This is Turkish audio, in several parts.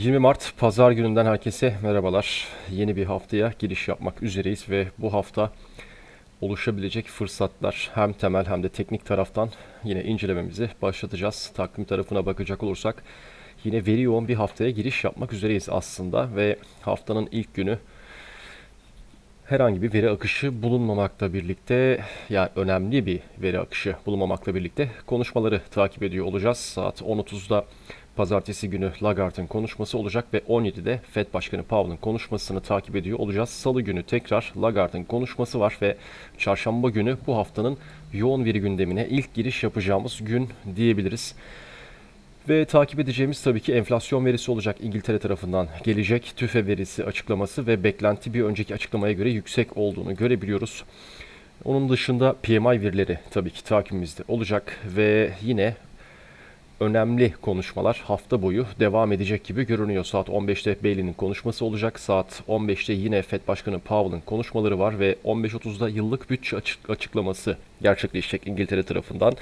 20 Mart Pazar gününden herkese merhabalar. Yeni bir haftaya giriş yapmak üzereyiz ve bu hafta oluşabilecek fırsatlar hem temel hem de teknik taraftan yine incelememizi başlatacağız. Takvim tarafına bakacak olursak yine veri yoğun bir haftaya giriş yapmak üzereyiz aslında ve haftanın ilk günü herhangi bir veri akışı bulunmamakla birlikte yani önemli bir veri akışı bulunmamakla birlikte konuşmaları takip ediyor olacağız. Saat 10.30'da pazartesi günü Lagarde'ın konuşması olacak ve 17'de Fed Başkanı Powell'ın konuşmasını takip ediyor olacağız. Salı günü tekrar Lagarde'ın konuşması var ve çarşamba günü bu haftanın yoğun veri gündemine ilk giriş yapacağımız gün diyebiliriz. Ve takip edeceğimiz tabii ki enflasyon verisi olacak İngiltere tarafından gelecek tüfe verisi açıklaması ve beklenti bir önceki açıklamaya göre yüksek olduğunu görebiliyoruz. Onun dışında PMI verileri tabii ki takibimizde olacak ve yine önemli konuşmalar hafta boyu devam edecek gibi görünüyor. Saat 15'te Bailey'nin konuşması olacak. Saat 15'te yine Fed Başkanı Powell'ın konuşmaları var ve 15.30'da yıllık bütçe açık- açıklaması gerçekleşecek İngiltere tarafından.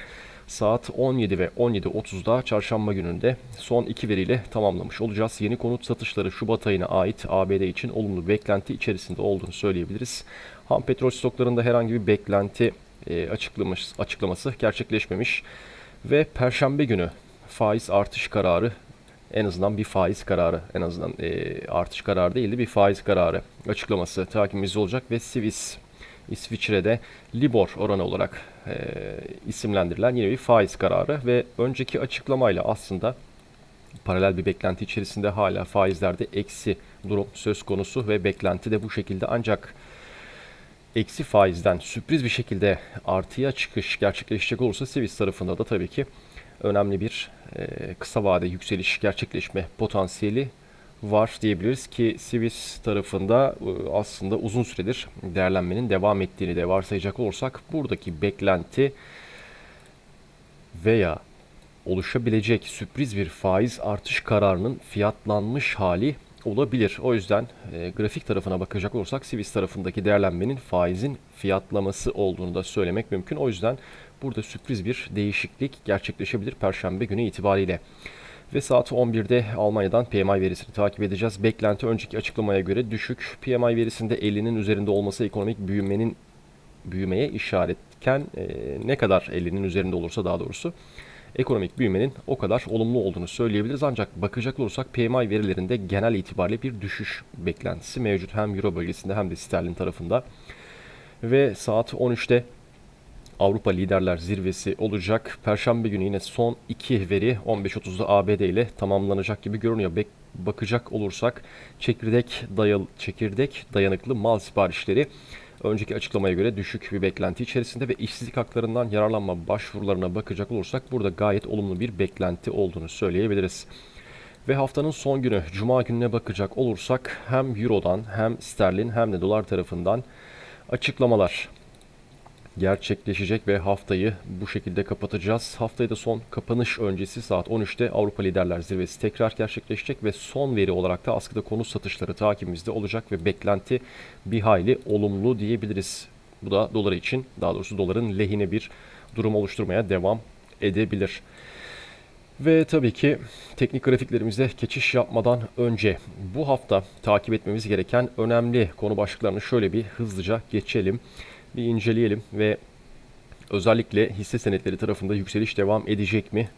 Saat 17 ve 17.30'da çarşamba gününde son iki veriyle tamamlamış olacağız. Yeni konut satışları Şubat ayına ait ABD için olumlu beklenti içerisinde olduğunu söyleyebiliriz. Ham petrol stoklarında herhangi bir beklenti e, açıklaması, açıklaması gerçekleşmemiş. Ve Perşembe günü faiz artış kararı en azından bir faiz kararı en azından e, artış kararı değildi bir faiz kararı açıklaması takibimizde olacak ve Swiss İsviçre'de Libor oranı olarak e, isimlendirilen yine bir faiz kararı ve önceki açıklamayla aslında paralel bir beklenti içerisinde hala faizlerde eksi durum söz konusu ve beklenti de bu şekilde. Ancak eksi faizden sürpriz bir şekilde artıya çıkış gerçekleşecek olursa Swiss tarafında da tabii ki önemli bir e, kısa vade yükseliş gerçekleşme potansiyeli var diyebiliriz ki Swiss tarafında e, aslında uzun süredir değerlenmenin devam ettiğini de varsayacak olursak buradaki beklenti veya oluşabilecek sürpriz bir faiz artış kararının fiyatlanmış hali olabilir. O yüzden e, grafik tarafına bakacak olursak Swiss tarafındaki değerlenmenin faizin fiyatlaması olduğunu da söylemek mümkün. O yüzden burada sürpriz bir değişiklik gerçekleşebilir Perşembe günü itibariyle. Ve saat 11'de Almanya'dan PMI verisini takip edeceğiz. Beklenti önceki açıklamaya göre düşük. PMI verisinde 50'nin üzerinde olması ekonomik büyümenin büyümeye işaretken e, ne kadar 50'nin üzerinde olursa daha doğrusu ekonomik büyümenin o kadar olumlu olduğunu söyleyebiliriz. Ancak bakacak olursak PMI verilerinde genel itibariyle bir düşüş beklentisi mevcut hem Euro bölgesinde hem de sterlin tarafında. Ve saat 13'te Avrupa Liderler Zirvesi olacak. Perşembe günü yine son iki veri 15.30'da ABD ile tamamlanacak gibi görünüyor. Bek bakacak olursak çekirdek dayalı çekirdek dayanıklı mal siparişleri önceki açıklamaya göre düşük bir beklenti içerisinde ve işsizlik haklarından yararlanma başvurularına bakacak olursak burada gayet olumlu bir beklenti olduğunu söyleyebiliriz. Ve haftanın son günü Cuma gününe bakacak olursak hem Euro'dan hem sterlin hem de dolar tarafından açıklamalar gerçekleşecek ve haftayı bu şekilde kapatacağız. Haftayı da son kapanış öncesi saat 13'te Avrupa Liderler Zirvesi tekrar gerçekleşecek ve son veri olarak da askıda konut satışları takibimizde olacak ve beklenti bir hayli olumlu diyebiliriz. Bu da dolar için daha doğrusu doların lehine bir durum oluşturmaya devam edebilir. Ve tabii ki teknik grafiklerimize geçiş yapmadan önce bu hafta takip etmemiz gereken önemli konu başlıklarını şöyle bir hızlıca geçelim bir inceleyelim ve özellikle hisse senetleri tarafında yükseliş devam edecek mi?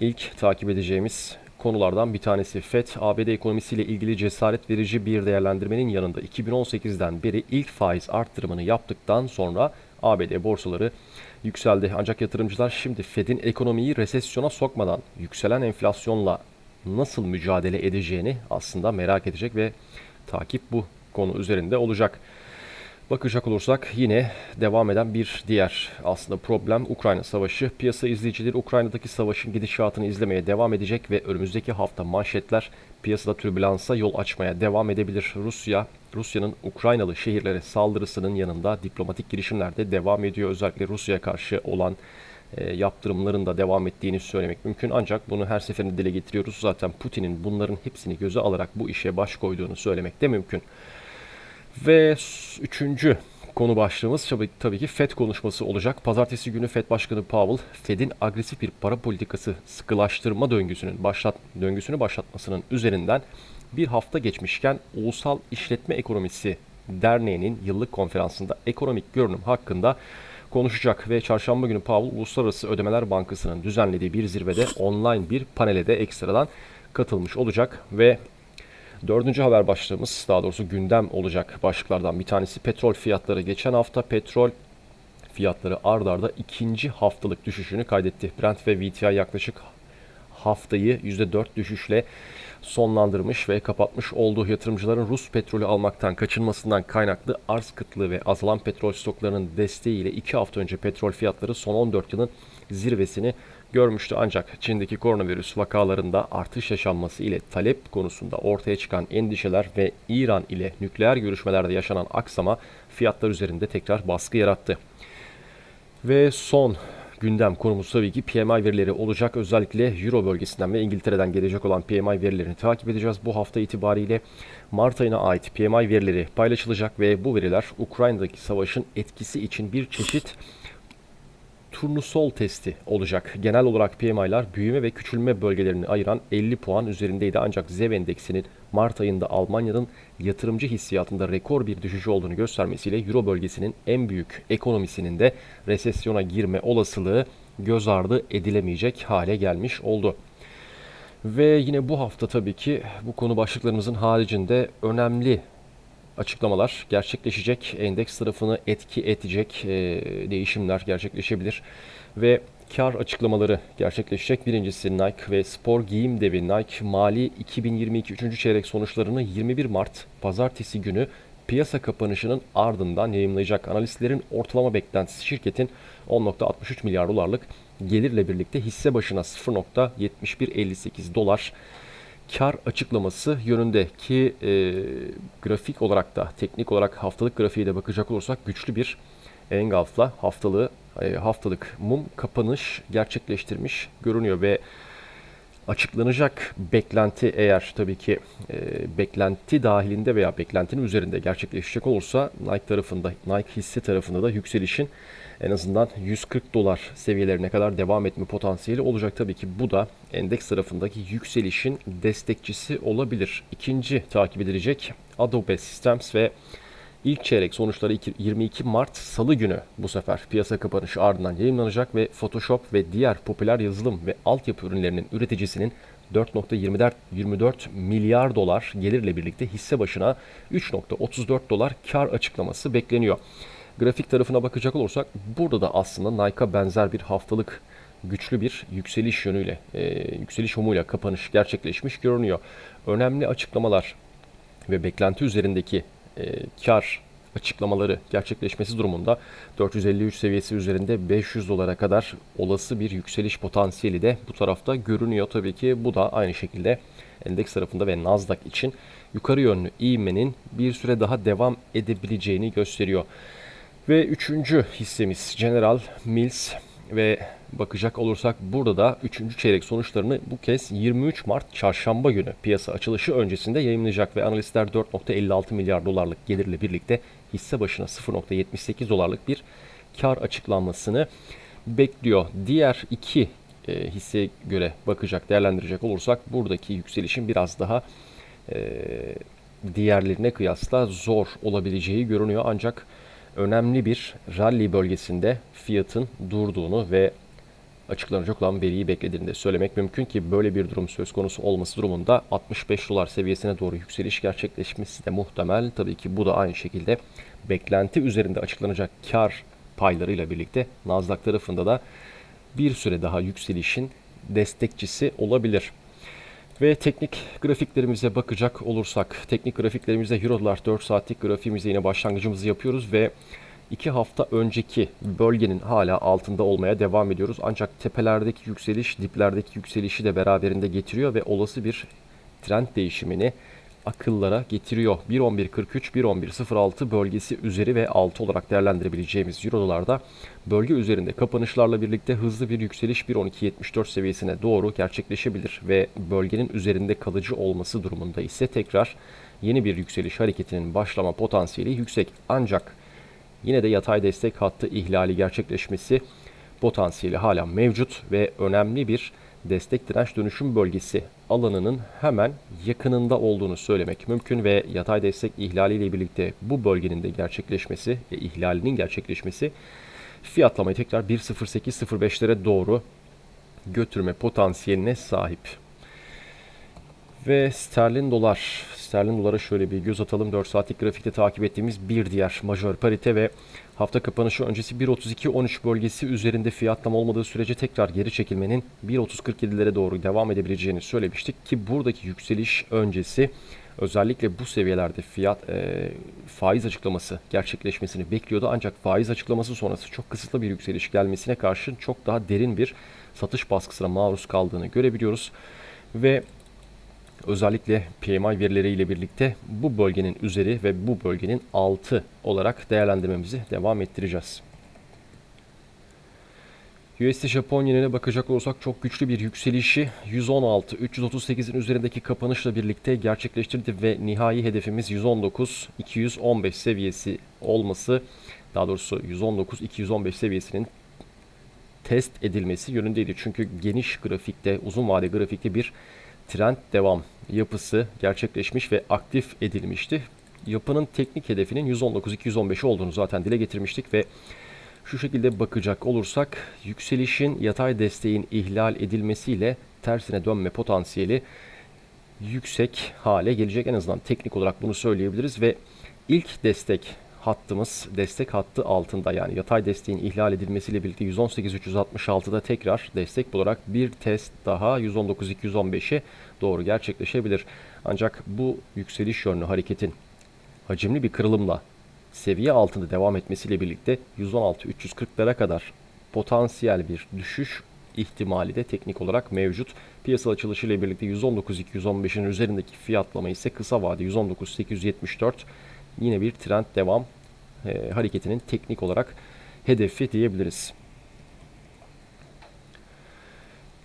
İlk takip edeceğimiz konulardan bir tanesi FED, ABD ekonomisiyle ilgili cesaret verici bir değerlendirmenin yanında 2018'den beri ilk faiz arttırımını yaptıktan sonra ABD borsaları yükseldi. Ancak yatırımcılar şimdi Fed'in ekonomiyi resesyona sokmadan yükselen enflasyonla nasıl mücadele edeceğini aslında merak edecek ve takip bu konu üzerinde olacak. Bakacak olursak yine devam eden bir diğer aslında problem Ukrayna Savaşı. Piyasa izleyicileri Ukrayna'daki savaşın gidişatını izlemeye devam edecek ve önümüzdeki hafta manşetler piyasada türbülansa yol açmaya devam edebilir. Rusya, Rusya'nın Ukraynalı şehirlere saldırısının yanında diplomatik girişimler de devam ediyor. Özellikle Rusya'ya karşı olan e, yaptırımların da devam ettiğini söylemek mümkün. Ancak bunu her seferinde dile getiriyoruz. Zaten Putin'in bunların hepsini göze alarak bu işe baş koyduğunu söylemek de mümkün. Ve üçüncü konu başlığımız tabii, tabii ki FED konuşması olacak. Pazartesi günü FED Başkanı Powell, FED'in agresif bir para politikası sıkılaştırma döngüsünün başlat döngüsünü başlatmasının üzerinden bir hafta geçmişken Ulusal İşletme Ekonomisi Derneği'nin yıllık konferansında ekonomik görünüm hakkında konuşacak ve çarşamba günü Powell Uluslararası Ödemeler Bankası'nın düzenlediği bir zirvede online bir panele de ekstradan katılmış olacak ve Dördüncü haber başlığımız daha doğrusu gündem olacak başlıklardan bir tanesi petrol fiyatları. Geçen hafta petrol fiyatları ard arda ikinci haftalık düşüşünü kaydetti. Brent ve WTI yaklaşık haftayı %4 düşüşle sonlandırmış ve kapatmış olduğu yatırımcıların Rus petrolü almaktan kaçınmasından kaynaklı arz kıtlığı ve azalan petrol stoklarının desteğiyle 2 hafta önce petrol fiyatları son 14 yılın zirvesini görmüştü. Ancak Çin'deki koronavirüs vakalarında artış yaşanması ile talep konusunda ortaya çıkan endişeler ve İran ile nükleer görüşmelerde yaşanan aksama fiyatlar üzerinde tekrar baskı yarattı. Ve son gündem konumuz tabii ki PMI verileri olacak. Özellikle Euro bölgesinden ve İngiltere'den gelecek olan PMI verilerini takip edeceğiz. Bu hafta itibariyle Mart ayına ait PMI verileri paylaşılacak ve bu veriler Ukrayna'daki savaşın etkisi için bir çeşit turnusol testi olacak. Genel olarak PMI'lar büyüme ve küçülme bölgelerini ayıran 50 puan üzerindeydi ancak ZEV endeksinin Mart ayında Almanya'nın yatırımcı hissiyatında rekor bir düşüş olduğunu göstermesiyle Euro bölgesinin en büyük ekonomisinin de resesyona girme olasılığı göz ardı edilemeyecek hale gelmiş oldu. Ve yine bu hafta tabii ki bu konu başlıklarımızın haricinde önemli açıklamalar gerçekleşecek. Endeks tarafını etki edecek e, değişimler gerçekleşebilir. Ve kar açıklamaları gerçekleşecek. Birincisi Nike ve spor giyim devi Nike mali 2022 3. çeyrek sonuçlarını 21 Mart pazartesi günü piyasa kapanışının ardından yayımlayacak. Analistlerin ortalama beklentisi şirketin 10.63 milyar dolarlık gelirle birlikte hisse başına 0.7158 dolar kar açıklaması yönünde ki e, grafik olarak da teknik olarak haftalık grafiğe de bakacak olursak güçlü bir engulfla haftalığı e, haftalık mum kapanış gerçekleştirmiş görünüyor ve açıklanacak beklenti eğer tabii ki e, beklenti dahilinde veya beklentinin üzerinde gerçekleşecek olursa Nike tarafında Nike hisse tarafında da yükselişin en azından 140 dolar seviyelerine kadar devam etme potansiyeli olacak. Tabii ki bu da endeks tarafındaki yükselişin destekçisi olabilir. İkinci takip edilecek Adobe Systems ve ilk çeyrek sonuçları 22 Mart Salı günü bu sefer piyasa kapanışı ardından yayınlanacak ve Photoshop ve diğer popüler yazılım ve altyapı ürünlerinin üreticisinin 4.24 milyar dolar gelirle birlikte hisse başına 3.34 dolar kar açıklaması bekleniyor. Grafik tarafına bakacak olursak burada da aslında Nike'a benzer bir haftalık güçlü bir yükseliş yönüyle, e, yükseliş umuyla kapanış gerçekleşmiş görünüyor. Önemli açıklamalar ve beklenti üzerindeki e, kar açıklamaları gerçekleşmesi durumunda 453 seviyesi üzerinde 500 dolara kadar olası bir yükseliş potansiyeli de bu tarafta görünüyor. Tabii ki bu da aynı şekilde endeks tarafında ve Nasdaq için yukarı yönlü ivmenin bir süre daha devam edebileceğini gösteriyor. Ve üçüncü hissemiz General Mills ve bakacak olursak burada da üçüncü çeyrek sonuçlarını bu kez 23 Mart çarşamba günü piyasa açılışı öncesinde yayınlayacak ve analistler 4.56 milyar dolarlık gelirle birlikte hisse başına 0.78 dolarlık bir kar açıklanmasını bekliyor. Diğer iki e, hisseye göre bakacak, değerlendirecek olursak buradaki yükselişin biraz daha e, diğerlerine kıyasla zor olabileceği görünüyor. Ancak önemli bir rally bölgesinde fiyatın durduğunu ve açıklanacak olan veriyi beklediğini de söylemek mümkün ki böyle bir durum söz konusu olması durumunda 65 dolar seviyesine doğru yükseliş gerçekleşmesi de muhtemel. Tabii ki bu da aynı şekilde beklenti üzerinde açıklanacak kar paylarıyla birlikte Nasdaq tarafında da bir süre daha yükselişin destekçisi olabilir. Ve teknik grafiklerimize bakacak olursak, teknik grafiklerimizde Euro Dolar 4 saatlik grafiğimizde yine başlangıcımızı yapıyoruz ve 2 hafta önceki bölgenin hala altında olmaya devam ediyoruz. Ancak tepelerdeki yükseliş, diplerdeki yükselişi de beraberinde getiriyor ve olası bir trend değişimini akıllara getiriyor. 1.11.43, 1.11.06 bölgesi üzeri ve altı olarak değerlendirebileceğimiz Euro dolarda bölge üzerinde kapanışlarla birlikte hızlı bir yükseliş 1.12.74 seviyesine doğru gerçekleşebilir ve bölgenin üzerinde kalıcı olması durumunda ise tekrar yeni bir yükseliş hareketinin başlama potansiyeli yüksek. Ancak yine de yatay destek hattı ihlali gerçekleşmesi potansiyeli hala mevcut ve önemli bir destek direnç dönüşüm bölgesi alanının hemen yakınında olduğunu söylemek mümkün ve yatay destek ihlaliyle birlikte bu bölgenin de gerçekleşmesi ve ihlalinin gerçekleşmesi fiyatlamayı tekrar 1.08-05'lere doğru götürme potansiyeline sahip. Ve sterlin dolar. Sterlin dolara şöyle bir göz atalım. 4 saatlik grafikte takip ettiğimiz bir diğer majör parite ve hafta kapanışı öncesi 1.32-13 bölgesi üzerinde fiyatlama olmadığı sürece tekrar geri çekilmenin 1.30-47'lere doğru devam edebileceğini söylemiştik ki buradaki yükseliş öncesi özellikle bu seviyelerde fiyat e, faiz açıklaması gerçekleşmesini bekliyordu. Ancak faiz açıklaması sonrası çok kısıtlı bir yükseliş gelmesine karşın çok daha derin bir satış baskısına maruz kaldığını görebiliyoruz. Ve özellikle PMI verileriyle birlikte bu bölgenin üzeri ve bu bölgenin altı olarak değerlendirmemizi devam ettireceğiz. USD Japon yenine bakacak olursak çok güçlü bir yükselişi 116 338'in üzerindeki kapanışla birlikte gerçekleştirdi ve nihai hedefimiz 119 215 seviyesi olması daha doğrusu 119 215 seviyesinin test edilmesi yönündeydi. Çünkü geniş grafikte, uzun vade grafikte bir trend devam yapısı gerçekleşmiş ve aktif edilmişti. Yapının teknik hedefinin 119-215 olduğunu zaten dile getirmiştik ve şu şekilde bakacak olursak yükselişin yatay desteğin ihlal edilmesiyle tersine dönme potansiyeli yüksek hale gelecek. En azından teknik olarak bunu söyleyebiliriz ve ilk destek hattımız destek hattı altında yani yatay desteğin ihlal edilmesiyle birlikte 118.366'da tekrar destek bularak bir test daha 119.215'e doğru gerçekleşebilir. Ancak bu yükseliş yönlü hareketin hacimli bir kırılımla seviye altında devam etmesiyle birlikte 116.340'lara kadar potansiyel bir düşüş ihtimali de teknik olarak mevcut. Piyasa açılışı ile birlikte 119.215'in üzerindeki fiyatlama ise kısa vade 119.874 yine bir trend devam e, hareketinin teknik olarak hedefi diyebiliriz.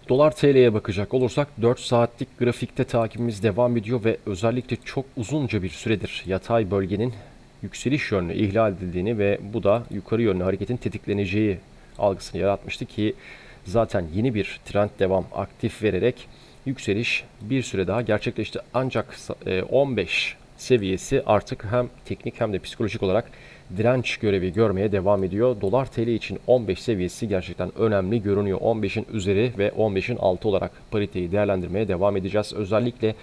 Dolar TL'ye bakacak olursak 4 saatlik grafikte takibimiz devam ediyor ve özellikle çok uzunca bir süredir yatay bölgenin yükseliş yönlü ihlal edildiğini ve bu da yukarı yönlü hareketin tetikleneceği algısını yaratmıştı ki zaten yeni bir trend devam aktif vererek yükseliş bir süre daha gerçekleşti. Ancak 15 seviyesi artık hem teknik hem de psikolojik olarak direnç görevi görmeye devam ediyor. Dolar TL için 15 seviyesi gerçekten önemli görünüyor. 15'in üzeri ve 15'in altı olarak pariteyi değerlendirmeye devam edeceğiz. Özellikle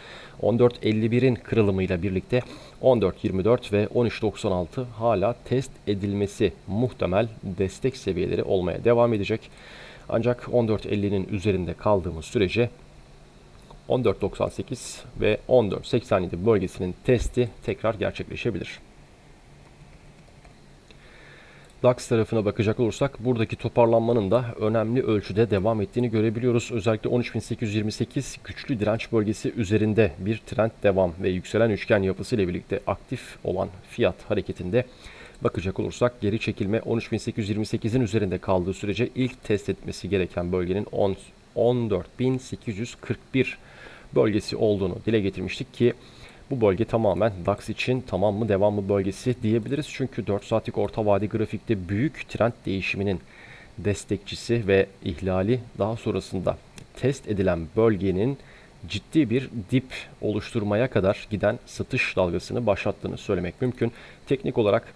14.51'in kırılımıyla birlikte 14.24 ve 13.96 hala test edilmesi muhtemel destek seviyeleri olmaya devam edecek. Ancak 14.50'nin üzerinde kaldığımız sürece 14.98 ve 14.87 bölgesinin testi tekrar gerçekleşebilir. DAX tarafına bakacak olursak buradaki toparlanmanın da önemli ölçüde devam ettiğini görebiliyoruz. Özellikle 13.828 güçlü direnç bölgesi üzerinde bir trend devam ve yükselen üçgen yapısı ile birlikte aktif olan fiyat hareketinde bakacak olursak geri çekilme 13.828'in üzerinde kaldığı sürece ilk test etmesi gereken bölgenin 14.841 bölgesi olduğunu dile getirmiştik ki bu bölge tamamen DAX için tamam mı devam mı bölgesi diyebiliriz. Çünkü 4 saatlik orta vade grafikte büyük trend değişiminin destekçisi ve ihlali daha sonrasında test edilen bölgenin ciddi bir dip oluşturmaya kadar giden satış dalgasını başlattığını söylemek mümkün. Teknik olarak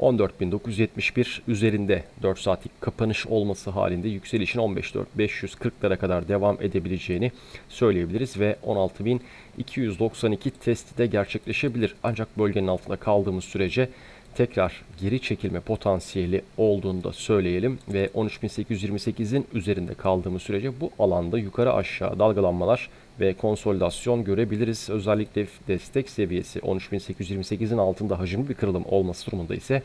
14.971 üzerinde 4 saatlik kapanış olması halinde yükselişin 15.540'lara kadar devam edebileceğini söyleyebiliriz ve 16.292 testi de gerçekleşebilir. Ancak bölgenin altında kaldığımız sürece tekrar geri çekilme potansiyeli olduğunu da söyleyelim ve 13.828'in üzerinde kaldığımız sürece bu alanda yukarı aşağı dalgalanmalar ve konsolidasyon görebiliriz. Özellikle destek seviyesi 13.828'in altında hacimli bir kırılım olması durumunda ise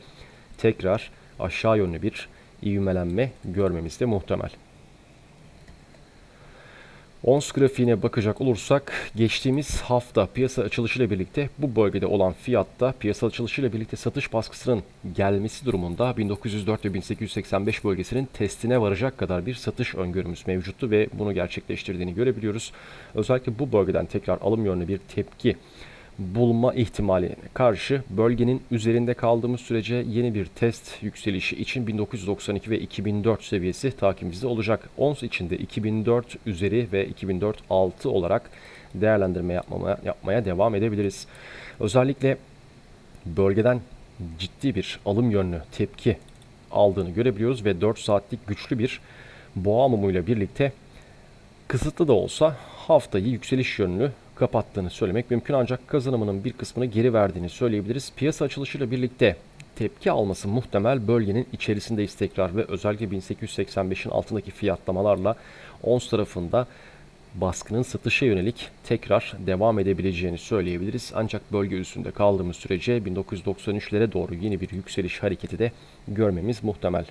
tekrar aşağı yönlü bir ivmelenme görmemiz de muhtemel. Ons grafiğine bakacak olursak geçtiğimiz hafta piyasa açılışıyla birlikte bu bölgede olan fiyatta piyasa açılışıyla birlikte satış baskısının gelmesi durumunda 1904 ve 1885 bölgesinin testine varacak kadar bir satış öngörümüz mevcuttu ve bunu gerçekleştirdiğini görebiliyoruz. Özellikle bu bölgeden tekrar alım yönlü bir tepki bulma ihtimaline karşı bölgenin üzerinde kaldığımız sürece yeni bir test yükselişi için 1992 ve 2004 seviyesi takibimizde olacak. Ons içinde 2004 üzeri ve 2004 altı olarak değerlendirme yapmaya, yapmaya devam edebiliriz. Özellikle bölgeden ciddi bir alım yönlü tepki aldığını görebiliyoruz ve 4 saatlik güçlü bir boğa mumuyla birlikte kısıtlı da olsa haftayı yükseliş yönlü kapattığını söylemek mümkün ancak kazanımının bir kısmını geri verdiğini söyleyebiliriz. Piyasa açılışıyla birlikte tepki alması muhtemel bölgenin içerisindeyiz tekrar ve özellikle 1885'in altındaki fiyatlamalarla ons tarafında baskının satışa yönelik tekrar devam edebileceğini söyleyebiliriz. Ancak bölge üstünde kaldığımız sürece 1993'lere doğru yeni bir yükseliş hareketi de görmemiz muhtemel.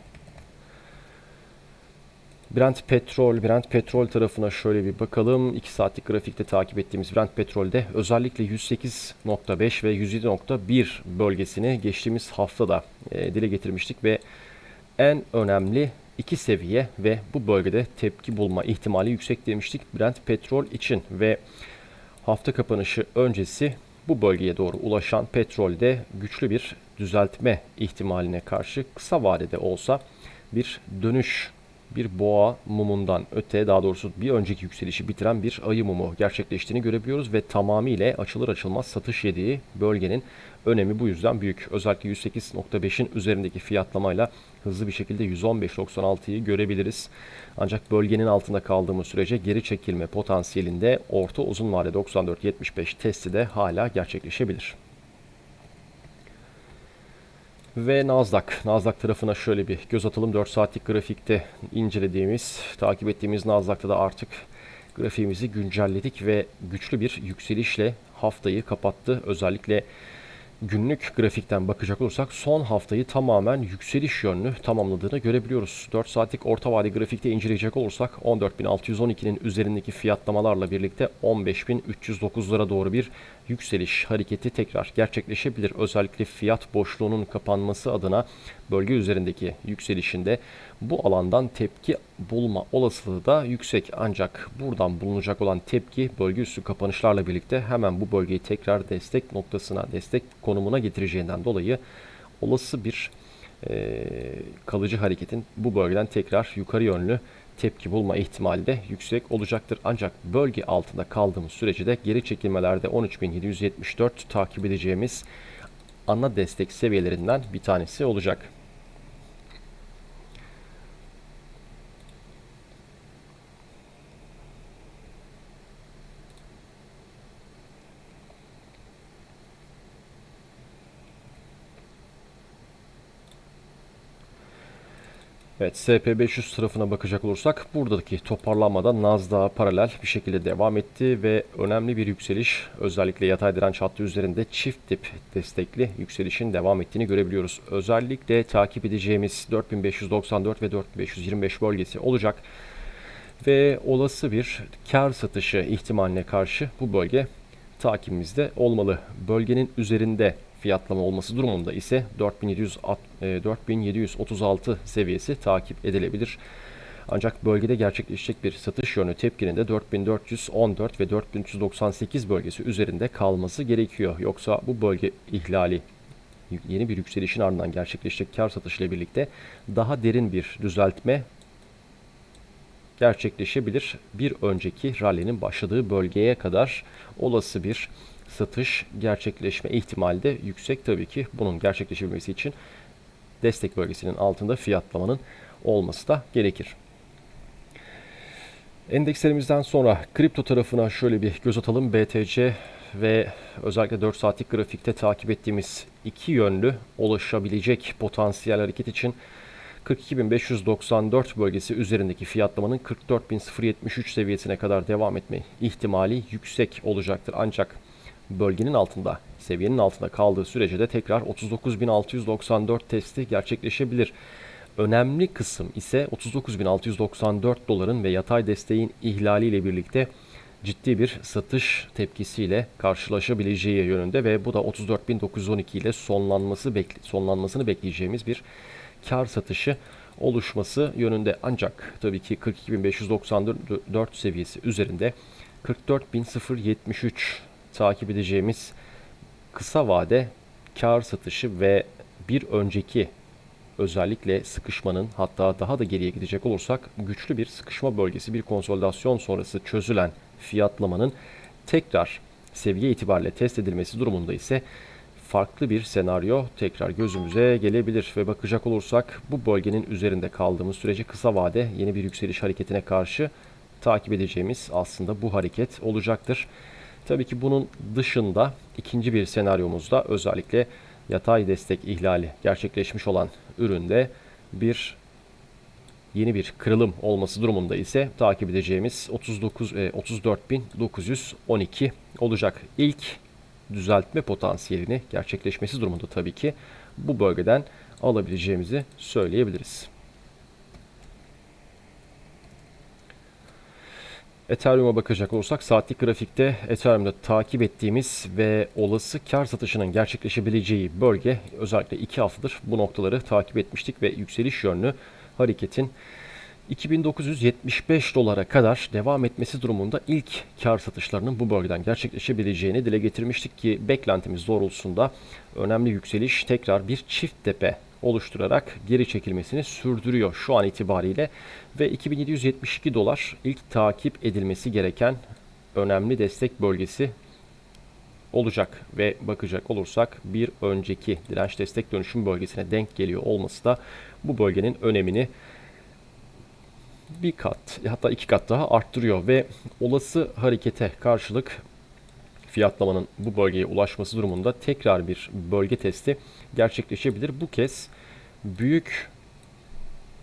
Brent petrol, Brent petrol tarafına şöyle bir bakalım. 2 saatlik grafikte takip ettiğimiz Brent petrolde özellikle 108.5 ve 107.1 bölgesini geçtiğimiz haftada e, dile getirmiştik ve en önemli iki seviye ve bu bölgede tepki bulma ihtimali yüksek demiştik Brent petrol için ve hafta kapanışı öncesi bu bölgeye doğru ulaşan petrolde güçlü bir düzeltme ihtimaline karşı kısa vadede olsa bir dönüş bir boğa mumundan öte daha doğrusu bir önceki yükselişi bitiren bir ayı mumu gerçekleştiğini görebiliyoruz ve tamamıyla açılır açılmaz satış yediği bölgenin önemi bu yüzden büyük. Özellikle 108.5'in üzerindeki fiyatlamayla hızlı bir şekilde 115.96'yı görebiliriz. Ancak bölgenin altında kaldığımız sürece geri çekilme potansiyelinde orta uzun vade 94.75 testi de hala gerçekleşebilir. Ve Nasdaq. Nasdaq tarafına şöyle bir göz atalım. 4 saatlik grafikte incelediğimiz, takip ettiğimiz Nasdaq'ta da artık grafiğimizi güncelledik ve güçlü bir yükselişle haftayı kapattı. Özellikle günlük grafikten bakacak olursak son haftayı tamamen yükseliş yönlü tamamladığını görebiliyoruz. 4 saatlik orta vade grafikte inceleyecek olursak 14.612'nin üzerindeki fiyatlamalarla birlikte 15.309'lara doğru bir yükseliş hareketi tekrar gerçekleşebilir. Özellikle fiyat boşluğunun kapanması adına bölge üzerindeki yükselişinde bu alandan tepki bulma olasılığı da yüksek. Ancak buradan bulunacak olan tepki bölge üstü kapanışlarla birlikte hemen bu bölgeyi tekrar destek noktasına, destek konumuna getireceğinden dolayı olası bir e, kalıcı hareketin bu bölgeden tekrar yukarı yönlü tepki bulma ihtimali de yüksek olacaktır. Ancak bölge altında kaldığımız sürece de geri çekilmelerde 13.774 takip edeceğimiz ana destek seviyelerinden bir tanesi olacak. Evet SP500 tarafına bakacak olursak buradaki toparlanmada Nasdaq'a paralel bir şekilde devam etti ve önemli bir yükseliş özellikle yatay direnç hattı üzerinde çift dip destekli yükselişin devam ettiğini görebiliyoruz. Özellikle takip edeceğimiz 4594 ve 4525 bölgesi olacak ve olası bir kar satışı ihtimaline karşı bu bölge takibimizde olmalı. Bölgenin üzerinde fiyatlama olması durumunda ise 4700, 4736 e, seviyesi takip edilebilir. Ancak bölgede gerçekleşecek bir satış yönü tepkinin de 4414 ve 4398 bölgesi üzerinde kalması gerekiyor. Yoksa bu bölge ihlali yeni bir yükselişin ardından gerçekleşecek kar satışıyla birlikte daha derin bir düzeltme gerçekleşebilir. Bir önceki rally'nin başladığı bölgeye kadar olası bir satış gerçekleşme ihtimali de yüksek. Tabii ki bunun gerçekleşebilmesi için destek bölgesinin altında fiyatlamanın olması da gerekir. Endekslerimizden sonra kripto tarafına şöyle bir göz atalım. BTC ve özellikle 4 saatlik grafikte takip ettiğimiz iki yönlü ulaşabilecek potansiyel hareket için 42.594 bölgesi üzerindeki fiyatlamanın 44.073 seviyesine kadar devam etme ihtimali yüksek olacaktır. Ancak bölgenin altında, seviyenin altında kaldığı sürece de tekrar 39.694 testi gerçekleşebilir. Önemli kısım ise 39.694 doların ve yatay desteğin ihlaliyle birlikte ciddi bir satış tepkisiyle karşılaşabileceği yönünde ve bu da 34.912 ile sonlanması bekle, sonlanmasını bekleyeceğimiz bir kar satışı oluşması yönünde. Ancak tabii ki 42.594 seviyesi üzerinde 44.073 takip edeceğimiz kısa vade kar satışı ve bir önceki özellikle sıkışmanın hatta daha da geriye gidecek olursak güçlü bir sıkışma bölgesi bir konsolidasyon sonrası çözülen fiyatlamanın tekrar seviye itibariyle test edilmesi durumunda ise farklı bir senaryo tekrar gözümüze gelebilir ve bakacak olursak bu bölgenin üzerinde kaldığımız sürece kısa vade yeni bir yükseliş hareketine karşı takip edeceğimiz aslında bu hareket olacaktır. Tabii ki bunun dışında ikinci bir senaryomuzda özellikle yatay destek ihlali gerçekleşmiş olan üründe bir yeni bir kırılım olması durumunda ise takip edeceğimiz 39 e, 34.912 olacak. İlk düzeltme potansiyelini gerçekleşmesi durumunda tabii ki bu bölgeden alabileceğimizi söyleyebiliriz. Ethereum'a bakacak olursak saatlik grafikte Ethereum'da takip ettiğimiz ve olası kar satışının gerçekleşebileceği bölge özellikle 2 haftadır bu noktaları takip etmiştik ve yükseliş yönlü hareketin 2975 dolara kadar devam etmesi durumunda ilk kar satışlarının bu bölgeden gerçekleşebileceğini dile getirmiştik ki beklentimiz doğrultusunda önemli yükseliş tekrar bir çift tepe oluşturarak geri çekilmesini sürdürüyor şu an itibariyle. Ve 2772 dolar ilk takip edilmesi gereken önemli destek bölgesi olacak. Ve bakacak olursak bir önceki direnç destek dönüşüm bölgesine denk geliyor olması da bu bölgenin önemini bir kat hatta iki kat daha arttırıyor. Ve olası harekete karşılık fiyatlamanın bu bölgeye ulaşması durumunda tekrar bir bölge testi gerçekleşebilir. Bu kez büyük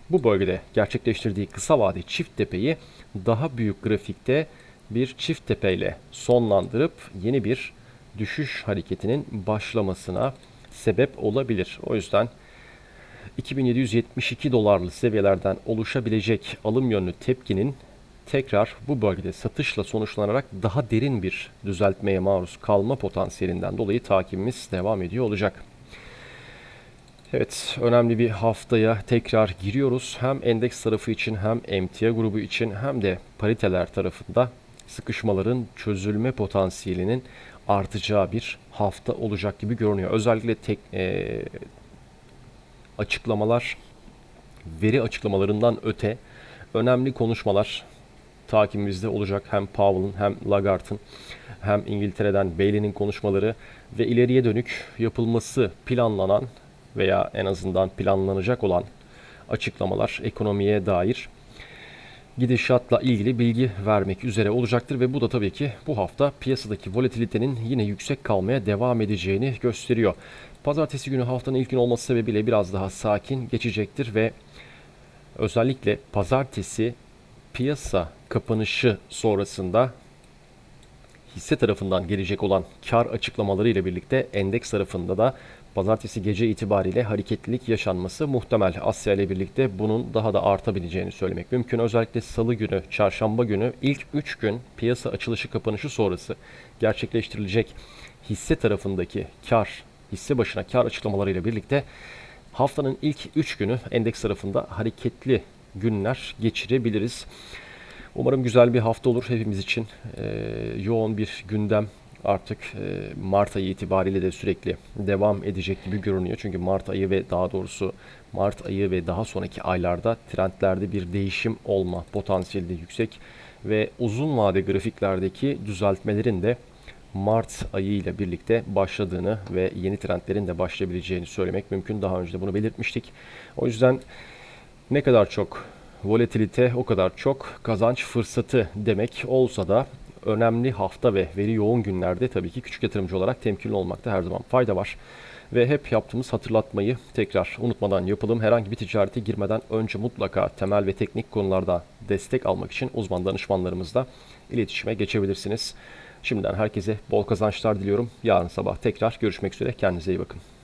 bu bölgede gerçekleştirdiği kısa vade çift tepeyi daha büyük grafikte bir çift tepeyle sonlandırıp yeni bir düşüş hareketinin başlamasına sebep olabilir. O yüzden 2772 dolarlı seviyelerden oluşabilecek alım yönlü tepkinin tekrar bu bölgede satışla sonuçlanarak daha derin bir düzeltmeye maruz kalma potansiyelinden dolayı takibimiz devam ediyor olacak. Evet, önemli bir haftaya tekrar giriyoruz. Hem endeks tarafı için hem emtia grubu için hem de pariteler tarafında sıkışmaların çözülme potansiyelinin artacağı bir hafta olacak gibi görünüyor. Özellikle tek, e, açıklamalar, veri açıklamalarından öte önemli konuşmalar takibimizde olacak. Hem Powell'ın hem Lagarde'ın hem İngiltere'den Bailey'nin konuşmaları ve ileriye dönük yapılması planlanan veya en azından planlanacak olan açıklamalar ekonomiye dair gidişatla ilgili bilgi vermek üzere olacaktır ve bu da tabii ki bu hafta piyasadaki volatilitenin yine yüksek kalmaya devam edeceğini gösteriyor. Pazartesi günü haftanın ilk gün olması sebebiyle biraz daha sakin geçecektir ve özellikle pazartesi piyasa kapanışı sonrasında hisse tarafından gelecek olan kar açıklamaları ile birlikte endeks tarafında da pazartesi gece itibariyle hareketlilik yaşanması muhtemel. Asya ile birlikte bunun daha da artabileceğini söylemek mümkün. Özellikle salı günü, çarşamba günü ilk 3 gün piyasa açılışı kapanışı sonrası gerçekleştirilecek hisse tarafındaki kar, hisse başına kar açıklamaları ile birlikte haftanın ilk 3 günü endeks tarafında hareketli günler geçirebiliriz. Umarım güzel bir hafta olur hepimiz için. Ee, yoğun bir gündem artık e, Mart ayı itibariyle de sürekli devam edecek gibi görünüyor. Çünkü Mart ayı ve daha doğrusu Mart ayı ve daha sonraki aylarda trendlerde bir değişim olma potansiyeli de yüksek ve uzun vade grafiklerdeki düzeltmelerin de Mart ayı ile birlikte başladığını ve yeni trendlerin de başlayabileceğini söylemek mümkün. Daha önce de bunu belirtmiştik. O yüzden ne kadar çok volatilite o kadar çok kazanç fırsatı demek olsa da önemli hafta ve veri yoğun günlerde tabii ki küçük yatırımcı olarak temkinli olmakta her zaman fayda var. Ve hep yaptığımız hatırlatmayı tekrar unutmadan yapalım. Herhangi bir ticarete girmeden önce mutlaka temel ve teknik konularda destek almak için uzman danışmanlarımızla iletişime geçebilirsiniz. Şimdiden herkese bol kazançlar diliyorum. Yarın sabah tekrar görüşmek üzere. Kendinize iyi bakın.